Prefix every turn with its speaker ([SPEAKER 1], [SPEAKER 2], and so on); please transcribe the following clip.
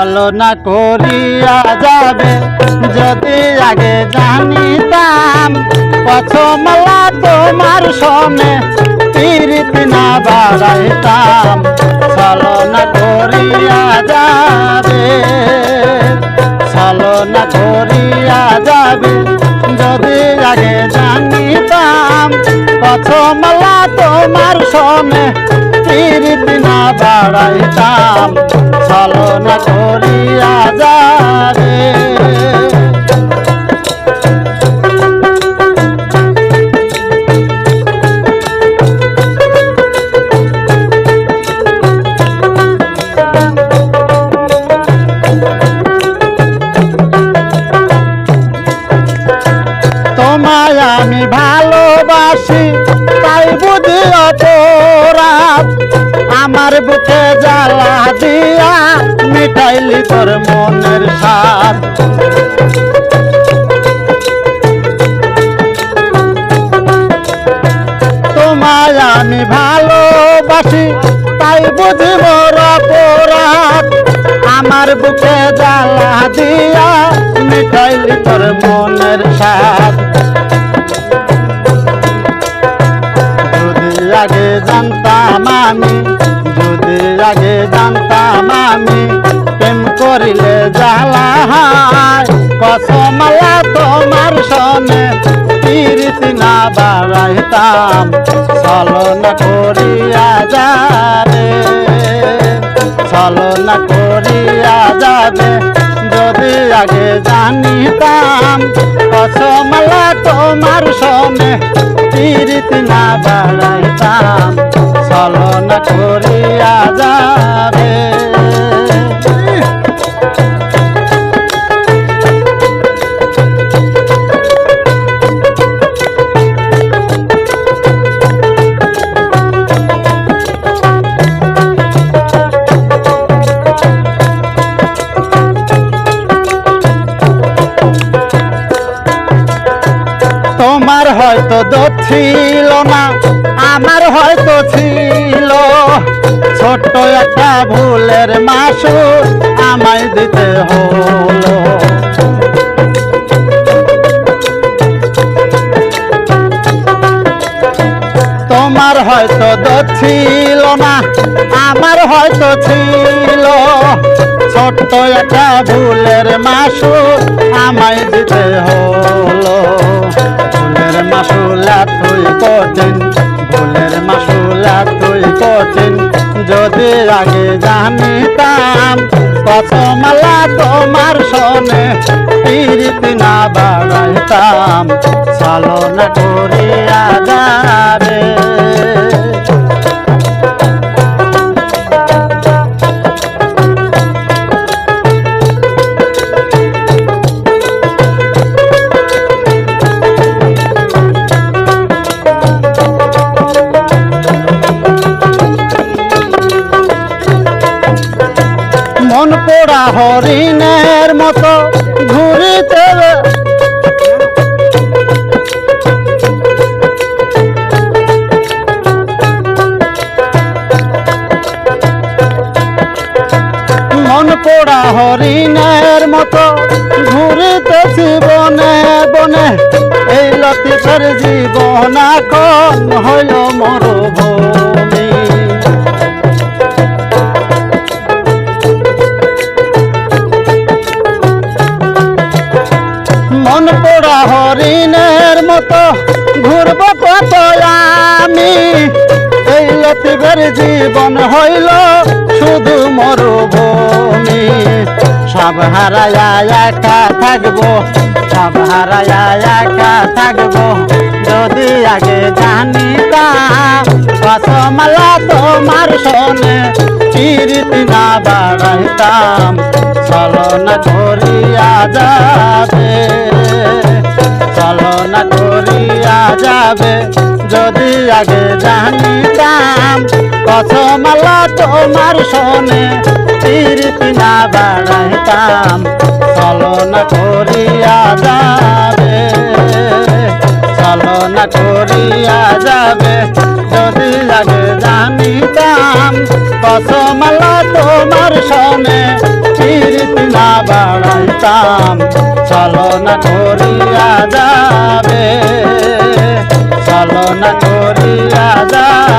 [SPEAKER 1] আলোনা করিয়া যাবে। যদি আগে জানিতাম পছমলা তোমার সনে তীরিত না বাড়াইতাম। ছলনা করিয়া যাবে। ছলনা করিয়া যাবে। যদি আগে জানিতাম পছমলা তোমার সনে তীরিত না বাড়াইতাম। ছলনা করিয়া যাবে তোর মনের সাথ তোমায় আমি ভালোবাসি, তাই বুঝি মোর আমার বুকে জ্বালা দিয়া মিটাইলি তোর মনের সাথ যদি আগে জানতাম আমি করিলে জ্বালা হয়। কসমলা তোমার সনে তিরিত না বাড়াইতাম। ছলনা করিয়া যাবে, ছলনা করিয়া যাবে যদি আগে জানিতাম। কসমলা তোমার সনে তিরিত না বাড়াইতাম। ছলনা করিয়া যাবে। তোমার হয়তো দোষ ছিল না, আমার হয়তো ছিল। ছোট্ট একটা ভুলের মাসু আমায় দিতে হলো। তোমার হয়তো দোষ ছিল না, আমার হয়তো ছিল। ছোট্ট একটা ভুলের মাসু আমায় দিতে হলো। মাসুলা তুই কঠিন ভুলের মাসুলা তুই কঠিন যদি আগে জানিতাম কসমালা তোমার সনে পীড়িত না বাড়াইতাম। চালনা করিয়া যাবে হরিণের মতো ঘুরিতে মন পোড়া হরিণের মতো ঘুরিতেছি বনে বনে, এই লতিফের জীবন এখন হইল মতো ঘুরব কত আমি? এই লতিবের জীবন হইল শুধু মরুভূমি। সব হারায়া একা থাকব, সব হারায়া একা থাকব। যদি আগে জানিতাম কসমালা তোমার শোনে পীড়িত না বাড়াইতাম। ছলনা করিয়া যাবে। ছলনা করিয়া যাবে, যদি আগে জানিতাম কসমালা তোমার শোনে পীড়িত না বাড়াইতাম ছলনা করিয়া যাবে ছলনা করিয়া যাবে, যদি আগে জানিতাম কসমালা তোমার সনে চির চালনা করিয়া যাবে চালনা করিয়া যাবে।